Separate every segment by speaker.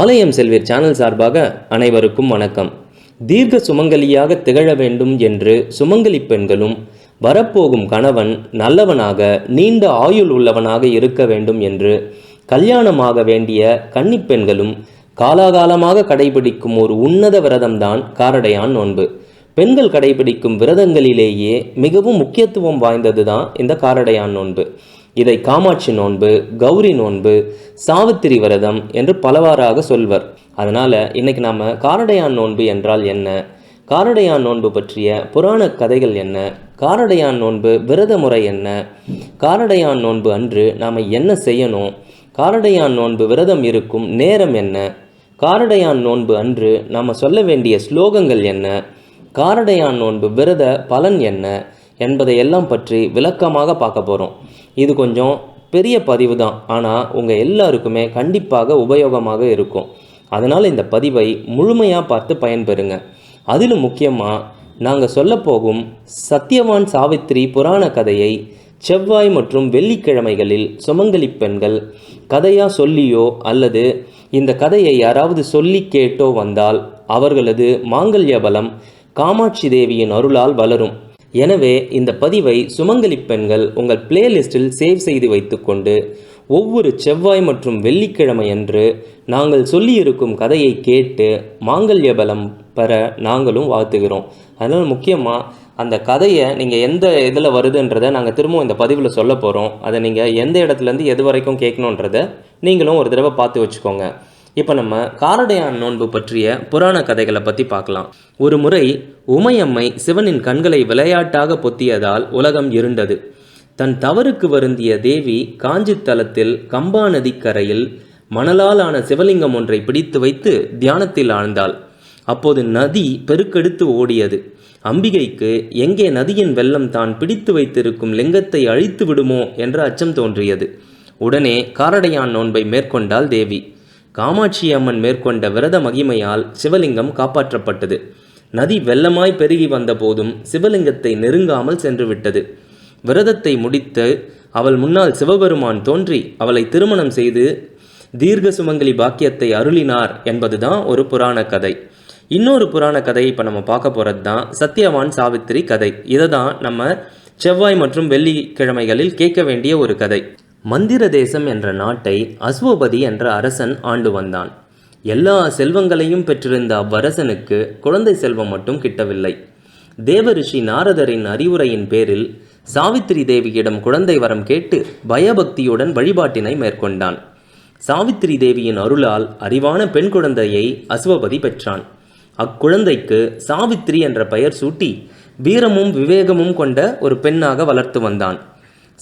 Speaker 1: ஆலயம் செல்வீர் சேனல் சார்பாக அனைவருக்கும் வணக்கம். தீர்க்க சுமங்கலியாக திகழ வேண்டும் என்று சுமங்கலி பெண்களும் வரப்போகும் கணவன் நல்லவனாக நீண்ட ஆயுள் உள்ளவனாக இருக்க வேண்டும் என்று கல்யாணமாக வேண்டிய கன்னிப்பெண்களும் காலாகாலமாக கடைபிடிக்கும் ஒரு உன்னத விரதம்தான் காரடையான் நோன்பு. பெண்கள் கடைபிடிக்கும் விரதங்களிலேயே மிகவும் முக்கியத்துவம் வாய்ந்தது தான் இந்த காரடையான் நோன்பு. இதை காமாட்சி நோன்பு கௌரி நோன்பு சாவித்திரி விரதம் என்று பலவாறாக சொல்வர். அதனால் இன்னைக்கு நாம் காரடையான் நோன்பு என்றால் என்ன? காரடையான் நோன்பு பற்றிய புராண கதைகள் என்ன? காரடையான் நோன்பு விரத முறை என்ன? காரடையான் நோன்பு அன்று நாம் என்ன செய்யணும்? காரடையான் நோன்பு விரதம் இருக்கும் நேரம் என்ன? காரடையான் நோன்பு அன்று நாம் சொல்ல வேண்டிய ஸ்லோகங்கள் என்ன? காரடையான் நோன்பு விரத பலன் என்ன? என்பதை எல்லாம் பற்றி விளக்கமாக பார்க்க போகிறோம் இது கொஞ்சம் பெரிய பதிவு தான். ஆனால் உங்கள் எல்லாருக்குமே கண்டிப்பாக உபயோகமாக இருக்கும். அதனால் இந்த பதிவை முழுமையாக பார்த்து பயன்பெறுங்க. அதிலும் முக்கியமாக நாங்கள் சொல்ல போகும் சத்யவான் சாவித்திரி புராண கதையை செவ்வாய் மற்றும் வெள்ளிக்கிழமைகளில் சுமங்கலி பெண்கள் கதையாக சொல்லியோ அல்லது இந்த கதையை யாராவது சொல்லி கேட்டோ வந்தால் அவர்களது மாங்கல்ய பலம் காமாட்சி தேவியின் அருளால் வளரும். எனவே இந்த பதிவை சுமங்கலி பெண்கள் உங்கள் பிளேலிஸ்டில் சேவ் செய்து வைத்துக்கொண்டு ஒவ்வொரு செவ்வாய் மற்றும் வெள்ளிக்கிழமை அன்று நாங்கள் சொல்லியிருக்கும் கதையை கேட்டு மாங்கல்ய பலம் பெற நாங்களும் வாழ்த்துகிறோம். அதனால் முக்கியமாக அந்த கதையை நீங்கள் எந்த இதில் வருதுன்றதை நாங்கள் திரும்பவும் இந்த பதிவில் சொல்ல போகிறோம் அதை நீங்கள் எந்த இடத்துலேருந்து எது வரைக்கும் கேட்கணுன்றதை நீங்களும் ஒரு தடவை பார்த்து வச்சுக்கோங்க. இப்போ நம்ம காரடையான் நோன்பு பற்றிய புராண கதைகளை பற்றி பார்க்கலாம். ஒரு முறை உமையம்மை சிவனின் கண்களை விளையாட்டாக பொத்தியதால் உலகம் இருண்டது. தன் தவறுக்கு வருந்திய தேவி காஞ்சி தலத்தில் கம்பா நதிக்கரையில் மணலால் ஆன சிவலிங்கம் ஒன்றை பிடித்து வைத்து தியானத்தில் ஆழ்ந்தாள். அப்போது நதி பெருக்கெடுத்து ஓடியது. அம்பிகைக்கு எங்கே நதியின் வெள்ளம் தான் பிடித்து வைத்திருக்கும் லிங்கத்தை அழித்து விடுமோ என்ற அச்சம் தோன்றியது. உடனே காரடையான் நோன்பை மேற்கொண்டாள் தேவி. காமாட்சி அம்மன் மேற்கொண்ட விரத மகிமையால் சிவலிங்கம் காப்பாற்றப்பட்டது. நதி வெள்ளமாய் பெருகி வந்த போதும் சிவலிங்கத்தை நெருங்காமல் சென்று விட்டது விரதத்தை முடித்து அவள் முன்னால் சிவபெருமான் தோன்றி அவளை திருமணம் செய்து தீர்க்க சுமங்கலி பாக்கியத்தை அருளினார் என்பதுதான் ஒரு புராண கதை. இன்னொரு புராண கதை இப்போ நம்ம பார்க்க போகிறது தான் சத்யவான் சாவித்திரி கதை. இதை தான் நம்ம செவ்வாய் மற்றும் வெள்ளிக்கிழமைகளில் கேட்க வேண்டிய ஒரு கதை. மந்திர தேசம் என்ற நாட்டை அஸ்வபதி என்ற அரசன் ஆண்டு வந்தான். எல்லா செல்வங்களையும் பெற்றிருந்த அவ்வரசனுக்கு குழந்தை செல்வம் மட்டும் கிட்டவில்லை. தேவரிஷி நாரதரின் அறிவுரையின் பேரில் சாவித்திரி தேவியிடம் குழந்தை வரம் கேட்டு பயபக்தியுடன் வழிபாட்டினை மேற்கொண்டான். சாவித்திரி தேவியின் அருளால் அறிவான பெண் குழந்தையை அஸ்வபதி பெற்றான். அக்குழந்தைக்கு சாவித்திரி என்ற பெயர் சூட்டி வீரமும் விவேகமும் கொண்ட ஒரு பெண்ணாக வளர்த்து வந்தான்.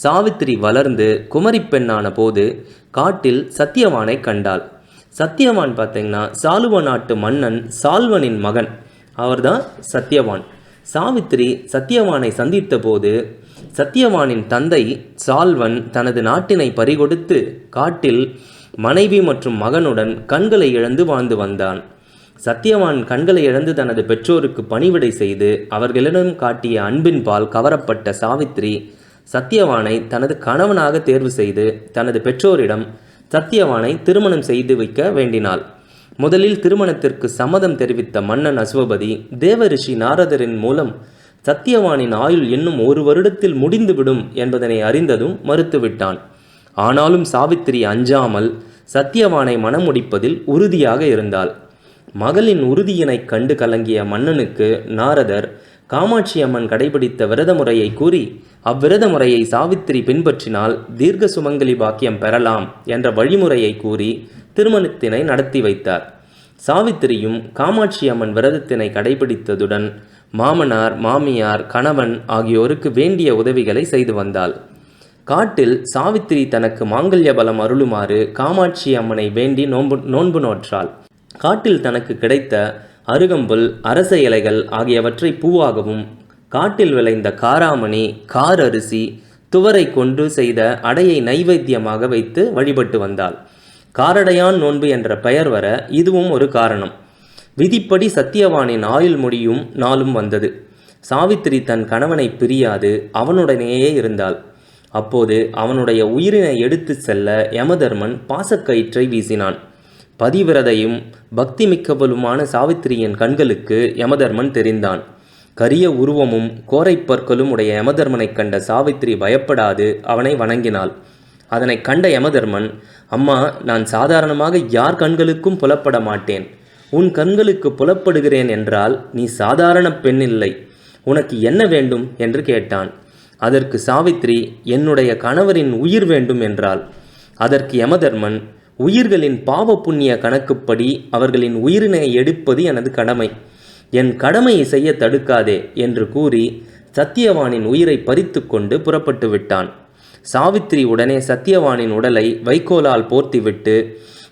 Speaker 1: சாவித்திரி வளர்ந்து குமரி பெண்ணான போது காட்டில் சத்தியவானை கண்டாள். சத்தியவான் பார்த்தீங்கன்னா சாலுவ நாட்டு மன்னன் சால்வனின் மகன். அவர்தான் சத்தியவான். சாவித்திரி சத்தியவானை சந்தித்த போது சத்தியவானின் தந்தை சால்வன் தனது நாட்டினை பறிகொடுத்து காட்டில் மனைவி மற்றும் மகனுடன் கண்களை இழந்து வாழ்ந்து வந்தான். சத்தியவான் கண்களை இழந்து தனது பெற்றோருக்கு பணிவிடை செய்து அவர்களிடம் காட்டிய அன்பின்பால் கவரப்பட்ட சாவித்திரி சத்தியவானை தனது கணவனாக தேர்வு செய்து தனது பெற்றோரிடம் சத்தியவானை திருமணம் செய்து வைக்க வேண்டினாள். முதலில் திருமணத்திற்கு சம்மதம் தெரிவித்த மன்னன் அசுவபதி தேவரிஷி நாரதரின் மூலம் சத்தியவானின் ஆயுள் இன்னும் ஒரு வருடத்தில் முடிந்துவிடும் என்பதனை அறிந்ததும் மறுத்துவிட்டான். ஆனாலும் சாவித்திரி அஞ்சாமல் சத்தியவானை மணமுடிப்பதில் உறுதியாக இருந்தாள். மகளின் உறுதியினைக் கண்டு கலங்கிய மன்னனுக்கு நாரதர் காமாட்சி அம்மன் கடைபிடித்த விரத முறையை கூறி அவ்விரத முறையை சாவித்திரி பின்பற்றினால் தீர்க்க சுமங்கலி பாக்கியம் பெறலாம் என்ற வழிமுறையை கூறி திருமணத்தினை நடத்தி வைத்தார். சாவித்திரியும் காமாட்சி அம்மன் விரதத்தினை கடைபிடித்ததுடன் மாமனார் மாமியார் கணவன் ஆகியோருக்கு வேண்டிய உதவிகளை செய்து வந்தாள். காட்டில் சாவித்திரி தனக்கு மாங்கல்ய பலம் அருளுமாறு காமாட்சி அம்மனை வேண்டி நோன்பு நோன்பு நோற்றாள். காட்டில் தனக்கு கிடைத்த அருகம்புல் அரச இலைகள் ஆகியவற்றை பூவாகவும் காட்டில் விளைந்த காராமணி கார் அரிசி துவரை கொண்டு செய்த அடையை நைவேத்தியமாக வைத்து வழிபட்டு வந்தாள். காரடையான் நோன்பு என்ற பெயர் வர இதுவும் ஒரு காரணம். விதிப்படி சத்தியவானின் ஆயுள் முடியும் நாளும் வந்தது. சாவித்திரி தன் கணவனை பிரியாது அவனுடனேயே இருந்தாள். அப்போது அவனுடைய உயிரினை எடுத்துச் செல்ல யமதர்மன் பாசக்கயிற்றை வீசினான். பதிவிரதையும் பக்தி மிக்கவளுமான சாவித்திரியின் கண்களுக்கு யமதர்மன் தெரிந்தான். கரிய உருவமும் கோரைப் பற்களும் உடைய யமதர்மனைக் கண்ட சாவித்திரி பயப்படாது அவனை வணங்கினாள். அதனைக் கண்ட யமதர்மன் அம்மா நான் சாதாரணமாக யார் கண்களுக்கும் புலப்பட மாட்டேன். உன் கண்களுக்கு புலப்படுகிறேன் என்றால் நீ சாதாரண பெண் இல்லை. உனக்கு என்ன வேண்டும்? என்று கேட்டான். அதற்கு சாவித்திரி என்னுடைய கணவரின் உயிர் வேண்டும் என்றாள். அதற்கு யமதர்மன் உயிர்களின் பாவ புண்ணிய கணக்குப்படி அவர்களின் உயிரினை எடுப்பது எனது கடமை. என் கடமையை செய்ய தடுக்காதே என்று கூறி சத்தியவானின் உயிரை பறித்து கொண்டு புறப்பட்டு விட்டான். சாவித்திரி உடனே சத்தியவானின் உடலை வைக்கோலால் போர்த்திவிட்டு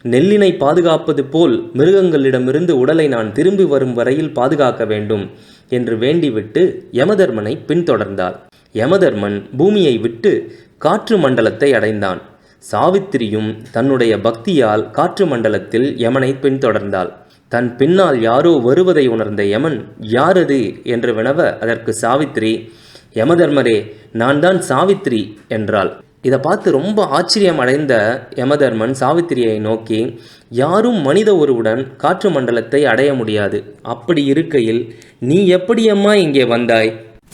Speaker 1: நெல்லினை பாதுகாப்பது போல் மிருகங்களிடமிருந்து உடலை நான் திரும்பி வரும் வரையில் பாதுகாக்க வேண்டும் என்று வேண்டிவிட்டு யமதர்மனை பின்தொடர்ந்தாள். யமதர்மன் பூமியை விட்டு காற்று மண்டலத்தை அடைந்தான். சாவித்திரியும் தன்னுடைய பக்தியால் காற்று மண்டலத்தில் யமனை பின்தொடர்ந்தாள். தன் பின்னால் யாரோ வருவதை உணர்ந்த யமன் யாரது? என்று வினவ அதற்கு சாவித்திரி யமதர்மரே நான் தான் சாவித்திரி என்றாள். இதை பார்த்து ரொம்ப ஆச்சரியம் அடைந்த யமதர்மன் சாவித்திரியை நோக்கி யாரும் மனித ஒருவுடன் காற்று மண்டலத்தை அடைய முடியாது. அப்படி இருக்கையில் நீ எப்படியம்மா இங்கே வந்தாய்?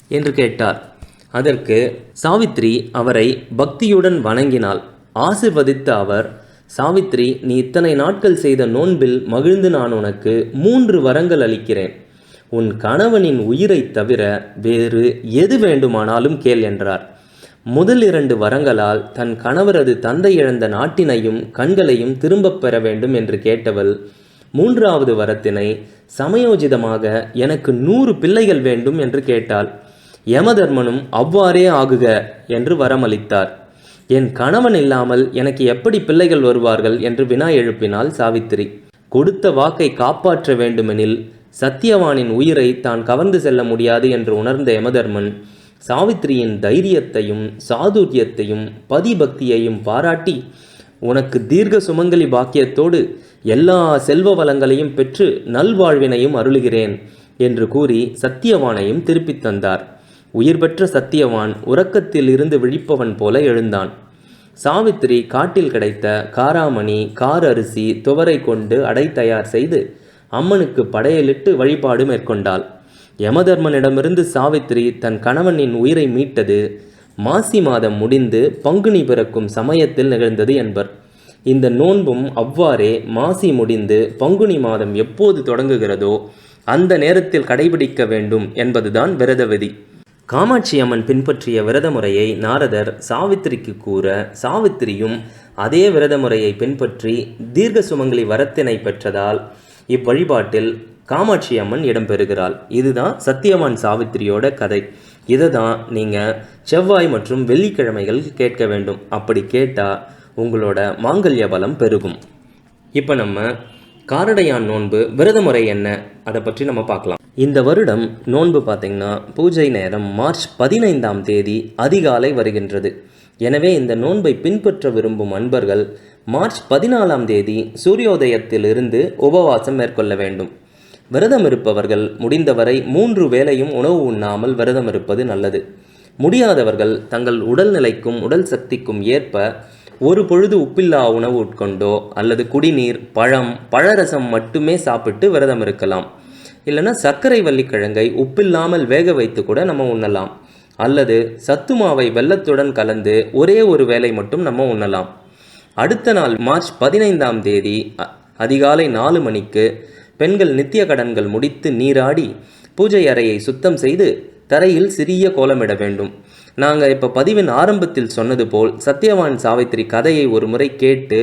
Speaker 1: என்று கேட்டார். அதற்கு சாவித்திரி அவரை பக்தியுடன் வணங்கினாள். ஆசிர்வதித்த அவர் சாவித்திரி நீ இத்தனை நாட்கள் செய்த நோன்பில் மகிழ்ந்து நான் உனக்கு மூன்று வரங்கள் அளிக்கிறேன். உன் கணவனின் உயிரைத் தவிர வேறு எது வேண்டுமானாலும் கேள் என்றார். முதல் இரண்டு வரங்களால் தன் கணவரது தந்தை இழந்த நாட்டினையும் கண்களையும் திரும்பப் பெற வேண்டும் என்று கேட்டவள் மூன்றாவது வரத்தினை சமயோஜிதமாக எனக்கு நூறு பிள்ளைகள் வேண்டும் என்று கேட்டாள். யமதர்மனும் அவ்வாறே ஆகுக என்று வரமளித்தார். என் கணவன் இல்லாமல் எனக்கு எப்படி பிள்ளைகள் வருவார்கள் என்று வினா எழுப்பினாள் சாவித்திரி கொடுத்த வாக்கை காப்பாற்ற வேண்டுமெனில் சத்தியவானின் உயிரை தான் கவர்ந்து செல்ல முடியாது என்று உணர்ந்த யமதர்மன் சாவித்திரியின் தைரியத்தையும் சாதுரியத்தையும் பதிபக்தியையும் பாராட்டி உனக்கு தீர்க்க சுமங்கலி பாக்கியத்தோடு எல்லா செல்வ வளங்களையும் பெற்று நல்வாழ்வினையும் அருளுகிறேன் என்று கூறி சத்தியவானையும் திருப்பித் தந்தார். உயிர் பெற்ற சத்தியவான் உறக்கத்தில் இருந்து விழிப்பவன் போல எழுந்தான். சாவித்திரி காட்டில் கிடைத்த காராமணி கார் அரிசி துவரை கொண்டு அடை தயார் செய்து அம்மனுக்கு படையலிட்டு வழிபாடு மேற்கொண்டாள். யமதர்மனிடமிருந்து சாவித்திரி தன் கணவனின் உயிரை மீட்டது. மாசி மாதம் முடிந்து பங்குனி பிறக்கும் சமயத்தில் நிகழ்ந்தது என்பர். இந்த நோன்பும் அவ்வாறே மாசி முடிந்து பங்குனி மாதம் எப்போது தொடங்குகிறதோ அந்த நேரத்தில் கடைபிடிக்க வேண்டும் என்பதுதான் விரத விதி காமாட்சி அம்மன் பின்பற்றிய விரத முறையை நாரதர் சாவித்திரிக்கு கூற சாவித்திரியும் அதே விரத முறையை பின்பற்றி தீர்க்க சுமங்கலி வரத்தினை பெற்றதால் இவ்வழிபாட்டில் காமாட்சி அம்மன் இடம்பெறுகிறாள் இதுதான் சத்தியவான் சாவித்திரியோட கதை. இதை தான் நீங்கள் செவ்வாய் மற்றும் வெள்ளிக்கிழமைகள் கேட்க வேண்டும். அப்படி கேட்டால் உங்களோட மாங்கல்ய பலம் பெருகும். இப்போ நம்ம காரடையான் நோன்பு விரத முறை என்ன? அதை பற்றி நம்ம பார்க்கலாம். இந்த வருடம் நோன்பு பார்த்திங்கன்னா பூஜை நேரம் மார்ச் பதினைந்தாம் தேதி அதிகாலை வருகின்றது. எனவே இந்த நோன்பை பின்பற்ற விரும்பும் அன்பர்கள் மார்ச் பதினாலாம் தேதி சூரியோதயத்திலிருந்து உபவாசம் மேற்கொள்ள வேண்டும். விரதம் இருப்பவர்கள் முடிந்தவரை மூன்று வேளையும் உணவு உண்ணாமல் விரதம் இருப்பது நல்லது. முடியாதவர்கள் தங்கள் உடல்நிலைக்கும் உடல் சக்திக்கும் ஏற்ப ஒரு பொழுது உப்பில்லா உணவு உட்கொண்டோ அல்லது குடிநீர் பழம் பழரசம் மட்டுமே சாப்பிட்டு விரதம் இருக்கலாம். இல்லைன்னா சர்க்கரை வள்ளிக்கிழங்கை உப்பில்லாமல் வேக வைத்து கூட நம்ம உண்ணலாம். அல்லது சத்து மாவை வெள்ளத்துடன் கலந்து ஒரே ஒரு வேலை மட்டும் நம்ம உண்ணலாம். அடுத்த நாள் மார்ச் பதினைந்தாம் தேதி அ- அதிகாலை நாலு மணிக்கு பெண்கள் நித்திய கடன்கள் முடித்து நீராடி பூஜை அறையை சுத்தம் செய்து தரையில் சிறிய கோலமிட வேண்டும். நாங்கள் இப்போ பதிவின் ஆரம்பத்தில் சொன்னது போல் சத்யவான் சாவித்திரி கதையை ஒரு முறை கேட்டு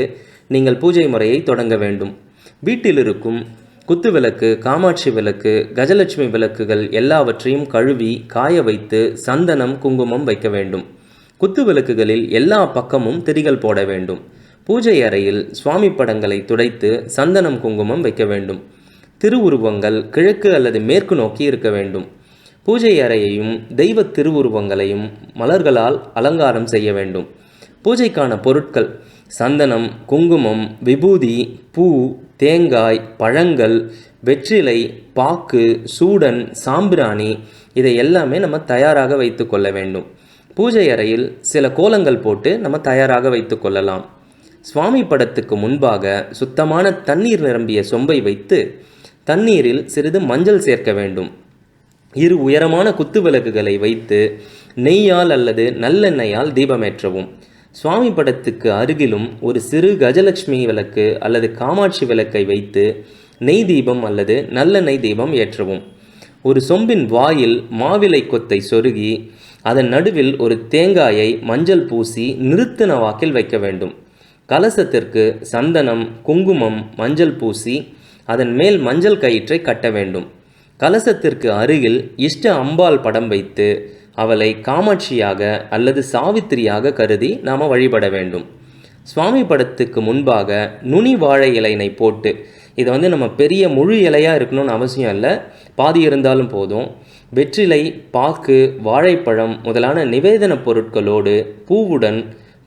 Speaker 1: நீங்கள் பூஜை முறையை தொடங்க வேண்டும். வீட்டில் இருக்கும் குத்து விளக்கு காமாட்சி விளக்கு கஜலட்சுமி விளக்குகள் எல்லாவற்றையும் கழுவி காய வைத்து சந்தனம் குங்குமம் வைக்க வேண்டும். குத்து விளக்குகளில் எல்லா பக்கமும் திரிகள் போட வேண்டும். பூஜை அறையில் சுவாமி படங்களை துடைத்து சந்தனம் குங்குமம் வைக்க வேண்டும். திருவுருவங்கள் கிழக்கு அல்லது மேற்கு நோக்கி இருக்க வேண்டும். பூஜை அறையையும் தெய்வ திருவுருவங்களையும் மலர்களால் அலங்காரம் செய்ய வேண்டும். பூஜைக்கான பொருட்கள் சந்தனம் குங்குமம் விபூதி பூ தேங்காய் பழங்கள் வெற்றிலை பாக்கு சூடன் சாம்பிராணி இதை எல்லாமே நம்ம தயாராக வைத்து கொள்ள வேண்டும். பூஜை அறையில் சில கோலங்கள் போட்டு நம்ம தயாராக வைத்து கொள்ளலாம். சுவாமி படத்துக்கு முன்பாக சுத்தமான தண்ணீர் நிரம்பிய சொம்பை வைத்து தண்ணீரில் சிறிது மஞ்சள் சேர்க்க வேண்டும். இரு உயரமான குத்து விளக்குகளை வைத்து நெய்யால் அல்லது நல்லெண்ணெயால் தீபமேற்றவும். சுவாமி படத்துக்கு அருகிலும் ஒரு சிறு கஜலட்சுமி விளக்கு அல்லது காமாட்சி விளக்கை வைத்து நெய் தீபம் அல்லது நல்லெண்ணெய் தீபம் ஏற்றவும். ஒரு சொம்பின் வாயில் மாவிலை கொத்தை சொருகி அதன் நடுவில் ஒரு தேங்காயை மஞ்சள் பூசி நிறுத்தின வாக்கில் வைக்க வேண்டும். கலசத்திற்கு சந்தனம் குங்குமம் மஞ்சள் பூசி அதன் மேல் மஞ்சள் கயிற்றை கட்ட வேண்டும். கலசத்திற்கு அருகில் இஷ்ட அம்பாள் படம் வைத்து அவளை காமாட்சியாக அல்லது சாவித்திரியாக கருதி நாம் வழிபட வேண்டும். சுவாமி படத்துக்கு முன்பாக நுனி வாழை இலையினை போட்டு இதை வந்து நம்ம பெரிய முழு இலையாக இருக்கணும்னு அவசியம் இல்லை பாதி இருந்தாலும் போதும். வெற்றிலை பாக்கு வாழைப்பழம் முதலான நிவேதன பொருட்களோடு பூவுடன்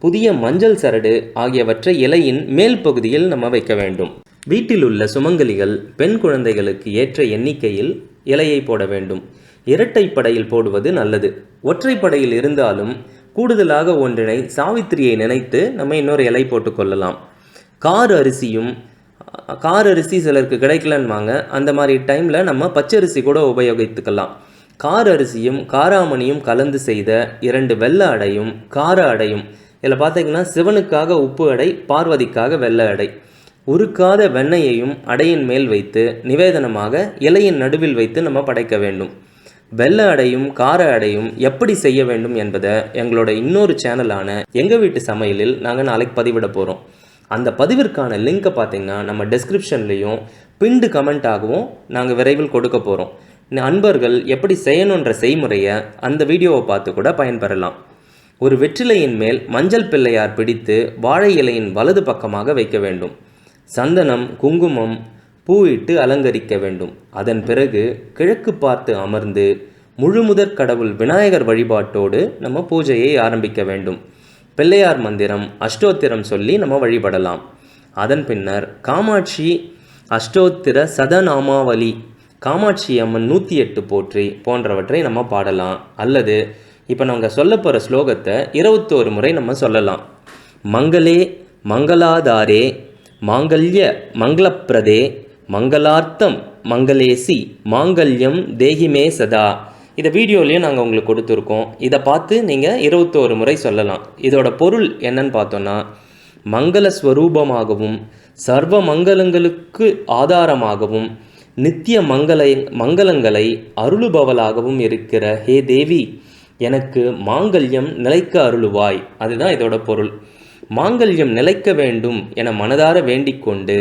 Speaker 1: புதிய மஞ்சள் சரடு ஆகியவற்றை இலையின் மேல் பகுதியில் நம்ம வைக்க வேண்டும். வீட்டில் உள்ள சுமங்கலிகள் பெண் குழந்தைகளுக்கு ஏற்ற எண்ணிக்கையில் இலையை போட வேண்டும். இரட்டைப்படையில் போடுவது நல்லது. ஒற்றைப்படையில் இருந்தாலும் கூடுதலாக ஒன்றினை சாவித்திரியை நினைத்து நம்ம இன்னொரு இலை போட்டுக்கொள்ளலாம் கார் அரிசியும் கார் அரிசி சிலருக்கு கிடைக்கலன்னுவாங்க. அந்த மாதிரி டைமில் நம்ம பச்சரிசி கூட உபயோகித்துக்கலாம். கார் அரிசியும் காராமணியும் கலந்து செய்த இரண்டு வெள்ளை அடையும் கார அடையும். இதில் பார்த்தீங்கன்னா சிவனுக்காக உப்பு அடை பார்வதிக்காக வெள்ளை அடை. உருக்காத வெண்ணெயையும் அடையின் மேல் வைத்து நிவேதனமாக இலையின் நடுவில் வைத்து நம்ம படைக்க வேண்டும். வெள்ளை அடையும் கார அடையும் எப்படி செய்ய வேண்டும் என்பதை எங்களோட இன்னொரு சேனலான எங்கள் வீட்டு சமையலில் நாங்கள் நாளைக்கு பதிவிட போகிறோம் அந்த பதிவிற்கான லிங்க்கை பார்த்தீங்கன்னா நம்ம டெஸ்கிரிப்ஷன்லேயும் பிண்டு கமெண்ட்டாகவும் நாங்கள் விரைவில் கொடுக்க போகிறோம் அன்பர்கள் எப்படி செய்யணுன்ற செய்முறையை அந்த வீடியோவை பார்த்து கூட பயன்பெறலாம். ஒரு வெற்றிலையின் மேல் மஞ்சள் பிள்ளையார் பிடித்து வாழை இலையின் வலது பக்கமாக வைக்க வேண்டும். சந்தனம் குங்குமம் பூவிட்டு அலங்கரிக்க வேண்டும். அதன் பிறகு கிழக்கு பார்த்து அமர்ந்து முழுமுதற் கடவுள் விநாயகர் வழிபாட்டோடு நம்ம பூஜையை ஆரம்பிக்க வேண்டும். பிள்ளையார் மந்திரம் அஷ்டோத்திரம் சொல்லி நம்ம வழிபடலாம். அதன் பின்னர் காமாட்சி அஷ்டோத்திர சதநாமாவளி காமாட்சி அம்மன் நூற்றி எட்டு போற்றி போன்றவற்றை நம்ம பாடலாம். அல்லது இப்போ நாங்கள் சொல்ல போகிற ஸ்லோகத்தை இருபத்தோரு முறை நம்ம சொல்லலாம். மங்களே மங்களாதாரே மாங்கல்ய மங்களப்பிரதே மங்களார்த்தம் மங்களேசி மாங்கல்யம் தேகிமே சதா. இதை வீடியோலையும் நாங்கள் உங்களுக்கு கொடுத்துருக்கோம். இதை பார்த்து நீங்கள் இருபத்தோரு முறை சொல்லலாம். இதோட பொருள் என்னன்னு பார்த்தோன்னா மங்கள ஸ்வரூபமாகவும் சர்வ மங்களங்களுக்கு ஆதாரமாகவும் நித்திய மங்கள மங்களங்களை அருளுபவளாகவும் இருக்கிற ஹே தேவி எனக்கு மாங்கல்யம் நிலைக்க அருளுவாய். அதுதான் இதோட பொருள். மாங்கல்யம் நிலைக்க வேண்டும் என மனதார வேண்டிக்கொண்டு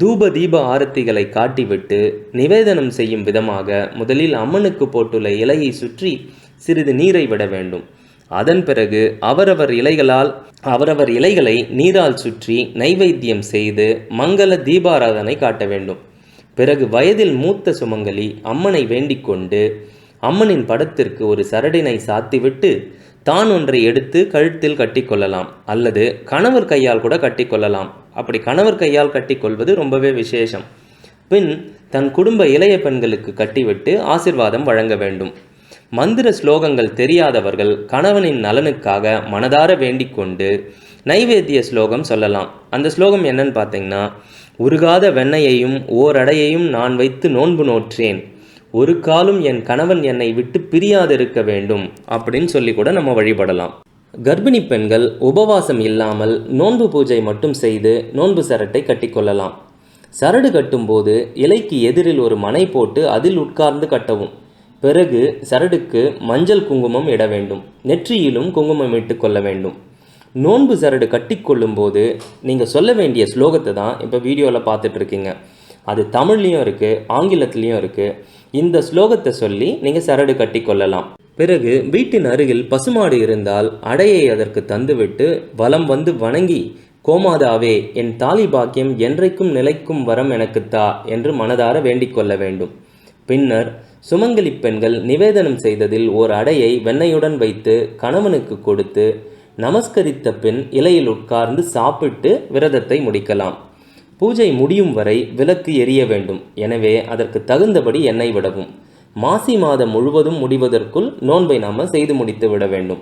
Speaker 1: தூப தீப ஆரத்திகளை காட்டிவிட்டு நிவேதனம் செய்யும் விதமாக முதலில் அம்மனுக்கு போட்டுள்ள இலையை சுற்றி சிறிது நீரை விட வேண்டும். அதன் பிறகு அவரவர் இலைகளால் அவரவர் இலைகளை நீரால் சுற்றி நைவேத்தியம் செய்து மங்கள தீபாராதனை காட்ட வேண்டும். பிறகு வயதில் மூத்த சுமங்கலி அம்மனை வேண்டிக் கொண்டு அம்மனின் படத்திற்கு ஒரு சரடினை சாத்திவிட்டு தான் ஒன்றை எடுத்து கழுத்தில் கட்டிக்கொள்ளலாம் அல்லது கணவர் கையால் கூட கட்டிக்கொள்ளலாம். அப்படி கணவர் கையால் கட்டிக்கொள்வது ரொம்பவே விசேஷம். பின் தன் குடும்ப இளைய பெண்களுக்கு கட்டிவிட்டு ஆசிர்வாதம் வழங்க வேண்டும். மந்திர ஸ்லோகங்கள் தெரியாதவர்கள் கணவனின் நலனுக்காக மனதார வேண்டிக் கொண்டு நைவேத்திய ஸ்லோகம் சொல்லலாம். அந்த ஸ்லோகம் என்னன்னு பார்த்தீங்கன்னா உருகாத வெண்ணையையும் ஓரடையையும் நான் வைத்து நோன்பு நோற்றேன். ஒரு காலும் என் கணவன் என்னை விட்டு பிரியாதிருக்க வேண்டும் அப்படின்னு சொல்லி கூட நம்ம வழிபடலாம். கர்ப்பிணி பெண்கள் உபவாசம் இல்லாமல் நோன்பு பூஜை மட்டும் செய்து நோன்பு சரட்டை கட்டிக்கொள்ளலாம் சரடு கட்டும்போது இலைக்கு எதிரில் ஒரு மனை போட்டு அதில் உட்கார்ந்து கட்டவும். பிறகு சரடுக்கு மஞ்சள் குங்குமம் இட வேண்டும். நெற்றியிலும் குங்குமம் இட்டு கொள்ள வேண்டும். நோன்பு சரடு கட்டிக்கொள்ளும் போது நீங்கள் சொல்ல வேண்டிய ஸ்லோகத்தை தான் இப்போ வீடியோவில் பார்த்துட்ருக்கீங்க அது தமிழ்லேயும் இருக்குது ஆங்கிலத்துலேயும் இருக்குது இந்த ஸ்லோகத்தை சொல்லி நீங்கள் சரடு கட்டி கொள்ளலாம். பிறகு வீட்டின் அருகில் பசுமாடு இருந்தால் அடையை அதற்கு தந்துவிட்டு வலம் வந்து வணங்கி கோமாதாவே என் தாலி பாக்கியம் என்றைக்கும் நிலைக்கும் வரம் எனக்குத் தா என்று மனதார வேண்டிக் கொள்ள வேண்டும். பின்னர் சுமங்கலி பெண்கள் நிவேதனம் செய்ததில் ஓர் அடையை வெண்ணையுடன் வைத்து கணவனுக்கு கொடுத்து நமஸ்கரித்த பின் இலையில் உட்கார்ந்து சாப்பிட்டு விரதத்தை முடிக்கலாம். பூஜை முடியும் வரை விளக்கு எரிய வேண்டும். எனவே அதற்கு தகுந்தபடி எண்ணெய் விடவும். மாசி மாதம் முழுவதும் முடிவதற்குள் நோன்பை நாம செய்து முடித்து விட வேண்டும்.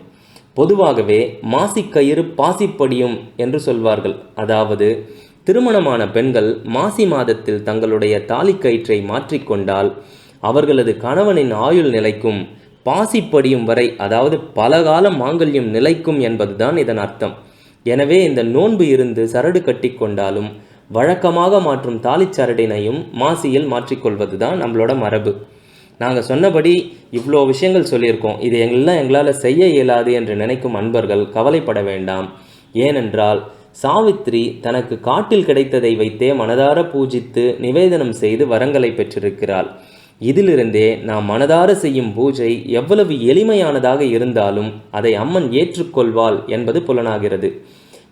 Speaker 1: பொதுவாகவே மாசிக்கயிறு பாசிப்படியும் என்று சொல்வார்கள். அதாவது திருமணமான பெண்கள் மாசி மாதத்தில் தங்களுடைய தாலிக்கயிற்றை மாற்றிக்கொண்டால் அவர்களது கணவனின் ஆயுள் நிலைக்கும் பாசிப்படியும் வரை அதாவது பலகால மாங்கல்யம் நிலைக்கும் என்பதுதான் இதன் அர்த்தம். எனவே இந்த நோன்பு இருந்து சரடு கட்டி கொண்டாலும் வழக்கமாக மாற்றும் தாலிச்சரடினையும் மாசியில் மாற்றிக்கொள்வது தான் நம்மளோட மரபு. நாங்கள் சொன்னபடி இவ்வளோ விஷயங்கள் சொல்லியிருக்கோம். இது எங்கெல்லாம் எங்களால் செய்ய இயலாது என்று நினைக்கும் அன்பர்கள் கவலைப்பட வேண்டாம். ஏனென்றால் சாவித்ரி தனக்கு காட்டில் கிடைத்ததை வைத்தே மனதார பூஜித்து நிவேதனம் செய்து வரங்களை பெற்றிருக்கிறாள். இதிலிருந்தே நாம் மனதார செய்யும் பூஜை எவ்வளவு எளிமையானதாக இருந்தாலும் அதை அம்மன் ஏற்றுக்கொள்வாள் என்பது புலனாகிறது.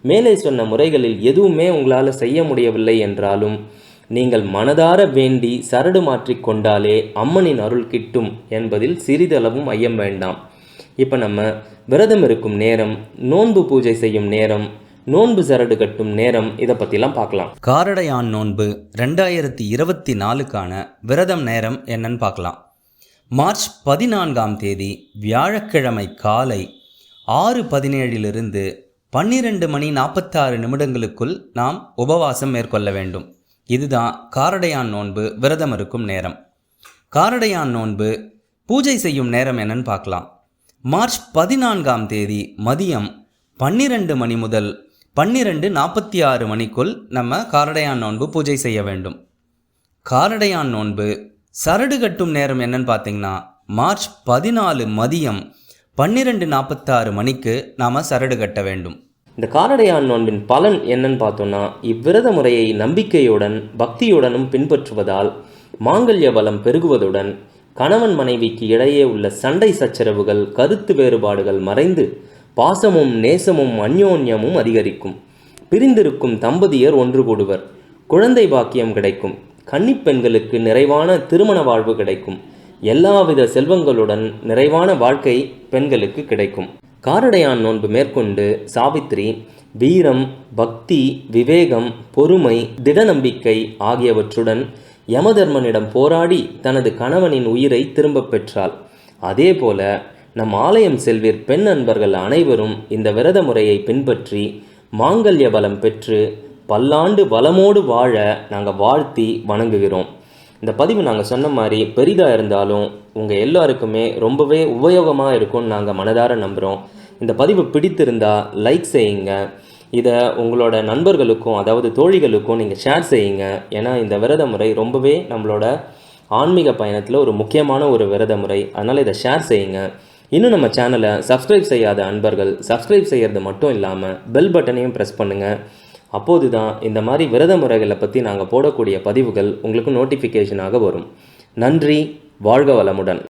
Speaker 1: மேலே சொன்ன முறைகளில் எதுவுமே உங்களால் செய்ய முடியவில்லை என்றாலும் நீங்கள் மனதார வேண்டி சரடு மாற்றிக் கொண்டாலே அம்மனின் அருள் கிட்டும் என்பதில் சிறிதளவும் ஐயம் வேண்டாம். இப்போ நம்ம விரதம் இருக்கும் நேரம் நோன்பு பூஜை செய்யும் நேரம் நோன்பு சரடு கட்டும் நேரம் இதை பற்றிலாம் பார்க்கலாம்.
Speaker 2: காரடையான் நோன்பு ரெண்டாயிரத்தி இருபத்தி நாலுக்கான விரதம் நேரம் என்னன்னு பார்க்கலாம். மார்ச் பதினான்காம் தேதி வியாழக்கிழமை காலை ஆறு பதினேழிலிருந்து பன்னிரெண்டு மணி நாற்பத்தாறு நிமிடங்களுக்குள் நாம் உபவாசம் மேற்கொள்ள வேண்டும். இதுதான் காரடையான் நோன்பு விரதம் இருக்கும் நேரம். காரடையான் நோன்பு பூஜை செய்யும் நேரம் என்னன்னு பார்க்கலாம். மார்ச் பதினான்காம் தேதி மதியம் பன்னிரண்டு மணி முதல் பன்னிரெண்டு நாற்பத்தி ஆறு மணிக்குள் நம்ம காரடையான் நோன்பு பூஜை செய்ய வேண்டும். காரடையான் நோன்பு சரடு கட்டும் நேரம் என்னன்னு பார்த்தீங்கன்னா மார்ச் பதினாலு மதியம் பன்னிரெண்டு நாற்பத்தாறு மணிக்கு நாம் சரடு கட்ட வேண்டும்.
Speaker 1: இந்த காரடையான் நோன்பின் பலன் என்னன்னு பார்த்தோம்னா இவ்விரத முறையை நம்பிக்கையுடன் பக்தியுடனும் பின்பற்றுவதால் மாங்கல்ய பலம் பெருகுவதுடன் கணவன் மனைவிக்கு இடையே உள்ள சண்டை சச்சரவுகள் கருத்து வேறுபாடுகள் மறைந்து பாசமும் நேசமும் அந்யோன்யமும் அதிகரிக்கும். பிரிந்திருக்கும் தம்பதியர் ஒன்று கூடுவர். குழந்தை பாக்கியம் கிடைக்கும். கன்னிப்பெண்களுக்கு நிறைவான திருமண வாழ்வு கிடைக்கும். எல்லாவித செல்வங்களுடன் நிறைவான வாழ்க்கை பெண்களுக்கு கிடைக்கும். காரடையான் நோன்பு மேற்கொண்டு சாவித்ரி வீரம் பக்தி விவேகம் பொறுமை திடநம்பிக்கை ஆகியவற்றுடன் யமதர்மனிடம் போராடி தனது கணவனின் உயிரை திரும்பப் பெற்றாள். அதேபோல நம் ஆலயம் செல்வீர் பெண் நண்பர்கள் அனைவரும் இந்த விரத முறையை பின்பற்றி மாங்கல்ய பலம் பெற்று பல்லாண்டு வளமோடு வாழ நாங்கள் வாழ்த்தி வணங்குகிறோம். இந்த பதிவு நாங்கள் சொன்ன மாதிரி பெரிதாக இருந்தாலும் உங்கள் எல்லாருக்குமே ரொம்பவே உபயோகமாக இருக்கும்னு நாங்கள் மனதார நம்புகிறோம் இந்த பதிவு பிடித்திருந்தால் லைக் செய்யுங்க. இதை உங்களோட நண்பர்களுக்கும் அதாவது தோழிகளுக்கும் நீங்கள் ஷேர் செய்யுங்க. ஏன்னா இந்த விரத முறை ரொம்பவே நம்மளோட ஆன்மீக பயணத்தில் ஒரு முக்கியமான ஒரு விரத முறை. அதனால் இதை ஷேர் செய்யுங்க. இன்னும் நம்ம சேனலை சப்ஸ்கிரைப் செய்யாத அன்பர்கள் சப்ஸ்கிரைப் செய்கிறது மட்டும் இல்லாமல் பெல் பட்டனையும் ப்ரெஸ் பண்ணுங்கள் அப்போது தான் இந்த மாதிரி விரத முறைகளை பற்றி நாங்கள் போடக்கூடிய பதிவுகள் உங்களுக்கு நோட்டிஃபிகேஷனாக வரும். நன்றி வாழ்க வளமுடன்.